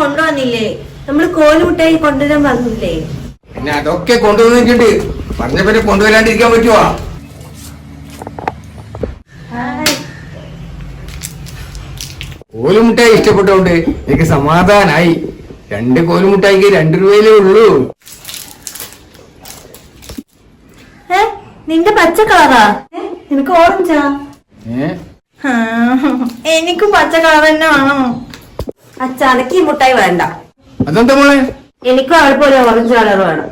കൊണ്ടുവന്നില്ലേ? നമ്മൾ കോലുമുട്ടായി കൊണ്ടുവരാൻ പറഞ്ഞില്ലേ പിന്നെ അതൊക്കെ കൊണ്ടുവന്നിട്ടുണ്ട്. പറഞ്ഞ പിന്നെ കൊണ്ടുവരാണ്ടിരിക്കാൻ പറ്റുവാ? കോലുമുട്ടായി ഇഷ്ടപ്പെട്ടോണ്ട് എനിക്ക് സമാധാനായി. രണ്ട് കോലുമുട്ടായിക്ക് രണ്ട് രൂപയിലേ ഉള്ളൂ. നിന്റെ പച്ച കളറാ നിനക്ക് ഓറഞ്ചാ? എനിക്കും പച്ച കളർ തന്നെ വേണം. അച്ഛ അനക്ക് ഈ മുട്ടായി വേണ്ട. അതെന്താ മോളെ? എനിക്കും അവൾക്ക് പോലെ ഓറഞ്ച് കളർ വേണം.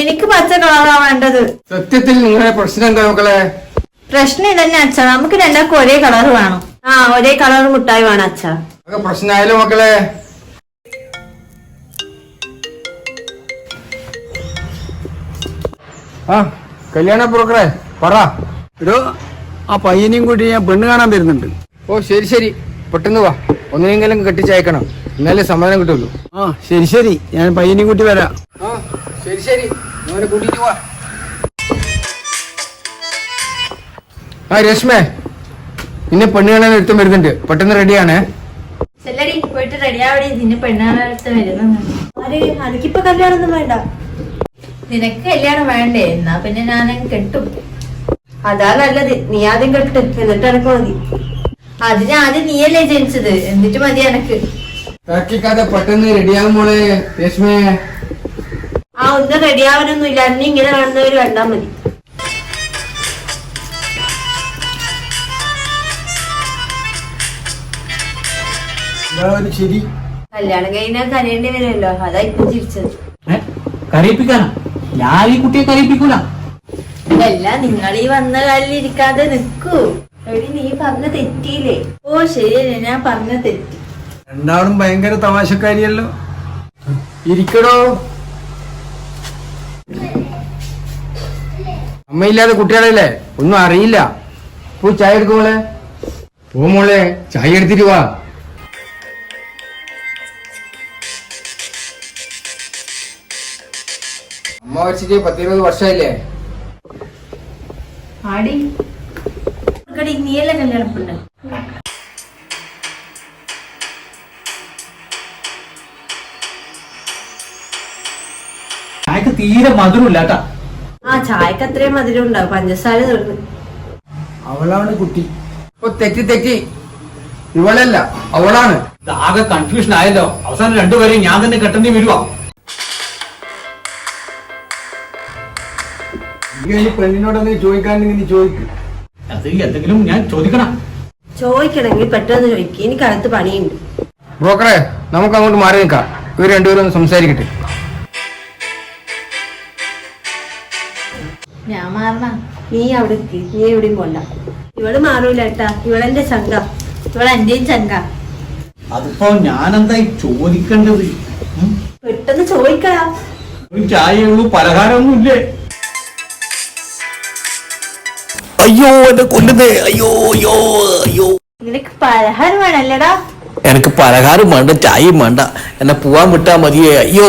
എനിക്ക് പച്ച കളറാ വേണ്ടത്. സത്യത്തിൽ നിങ്ങളുടെ പ്രശ്നം എന്താ മക്കളെ? പ്രശ്നം ഇതന്നെ അച്ഛ നമുക്ക് രണ്ടാൾക്കും ഒരേ കളർ വേണം. ആ ഒരേ കളർ മുട്ടായി വേണം അച്ഛ പ്രശ്നമായാലും പ്രശ്നമായാലോ മക്കളെ. ആ കല്യാണ ബ്രോക്കറെ പറ. എടോ ആ പയ്യനെയും കൂട്ടി ഞാൻ പെണ്ണ് കാണാൻ വരുന്നുണ്ട്. ഓ ശരി ശരി. പെട്ടെന്ന് വാ. ഒന്നിനെങ്കിലും കെട്ടിച്ചയക്കണം. എന്നാലേ സമാധാനം കിട്ടുള്ളൂ. ആ ശരി ശരി. ഞാൻ പയ്യനെയും കൂട്ടി വരാം. ആ ശരി ശരി. മോനെ കൂട്ടിട്ട് വാ ആ രശ്മേ നിന്നെ പെണ്ണ് കാണാൻ ഒരുത്തം വരുന്നുണ്ട്. പെട്ടെന്ന് റെഡിയാണേ ചെല്ലടി പോയിട്ട് റെഡിയാവടി നിന്നെ പെണ്ണാളടുത്ത് വരുന്നു എനിക്കിപ്പോ കല്യാണം ഒന്നും വേണ്ട. നിനക്ക് കല്യാണം വേണ്ടേ? എന്നാ പിന്നെ ഞാൻ കെട്ടും. അതാ നല്ലത്. നീ ആദ്യം കെട്ട്. എന്നിട്ട് എനക്ക് മതി. അതിന് ആദ്യം നീയല്ലേ ജനിച്ചത്? എന്നിട്ട് മതി എനക്ക്. തർക്കിക്കാതെ പെട്ടെന്ന് റെഡിയാകും മോളെ രശ്മേ ആ ഒന്നും റെഡിയാവാനൊന്നും ഇല്ല അന്ന് ഇങ്ങനെ കാണുന്നവര് കണ്ടാ മതി. ശരി കല്യാണം കഴിഞ്ഞാൽ കരയേണ്ടി വരുമല്ലോ. അതാ ഇപ്പൊ ചിരിച്ചത്. കരയിപ്പിക്കാനാ? ഞാൻ ഈ കുട്ടിയെ കരയിപ്പിക്കൂല. അല്ല നിങ്ങൾ ഈ വന്ന കാലിൽ ഇരിക്കാതെ നിക്കൂ. എടി നീ പറഞ്ഞ തെറ്റിയില്ലേ? ഓ ശരിയല്ലേ ഞാൻ പറഞ്ഞ തെറ്റി. രണ്ടാളും ഭയങ്കര തമാശക്കാരിയല്ലോ. ഇരിക്കടോ. അമ്മയില്ലാതെ കുട്ടികളല്ലേ? ഒന്നും അറിയില്ല. പോ ചായ എടുക്കുമോളെ പോ മോളെ ചായ എടുത്തിട്ട് വാ. അമ്മ വെച്ചിട്ട് പത്തിരുപത് വർഷമായില്ലേ? ആടി. കടി നീല കല്യാണപ്പുണ്ട്. ചായക്ക് തീരെ മധുരമില്ല കേട്ടാ ആ ചായക്ക് അത്രയും മധുരം ഉണ്ടാവും പഞ്ചസാര തീർന്നു. അവളാണ് കുട്ടി. ഓ തെറ്റി തെറ്റി. ഇവളല്ല അവളാണ്. ആകെ കൺഫ്യൂഷൻ ആയല്ലോ. അവസാനം രണ്ടുപേരെയും ഞാൻ തന്നെ കെട്ടേണ്ടി വരുവാ. ഈ പെണ്ണിനോടൊന്ന് ചോദിക്കാണ്ടെങ്കിൽ നീ ചോദിക്കും. അത് എന്തെങ്കിലും ഞാൻ ചോദിക്കണം. ചോദിക്കണമെങ്കിൽ പെട്ടെന്ന് ചോദിക്കും. എനിക്ക് അകത്ത് പണിയുണ്ട്. ബ്രോക്കറെ നമുക്ക് അങ്ങോട്ട് മാറി നിൽക്കാം. ഇവർ രണ്ടുപേരും ഒന്ന് സംസാരിക്കട്ടെ. ഞാൻ മാറണ? നീ അവിടെ നിക്ക്. നീ എവിടെയും പോണ്ട. ഇവൾ മാറൂല ഏട്ടാ. ഇവളെന്റെ ചങ്ക. ഇവളെന്റെയും ചങ്ക. അതിപ്പോ ഞാൻ എന്തായി ചോദിക്കേണ്ടത്? പെട്ടെന്ന് ചോദിക്കാ ഒരു ചായയുള്ളൂ പലഹാരമൊന്നും ഇല്ലേ അയ്യോ എന്നെ കൊല്ലുന്നേ. അയ്യോ അയ്യോ അയ്യോ. നിനക്ക് പലഹാരം വേണല്ലേടാ? എനിക്ക് പലഹാരം വേണ്ട ചായയും വേണ്ട. എന്നെ പോവാൻ വിട്ടാ മതിയേ. അയ്യോ.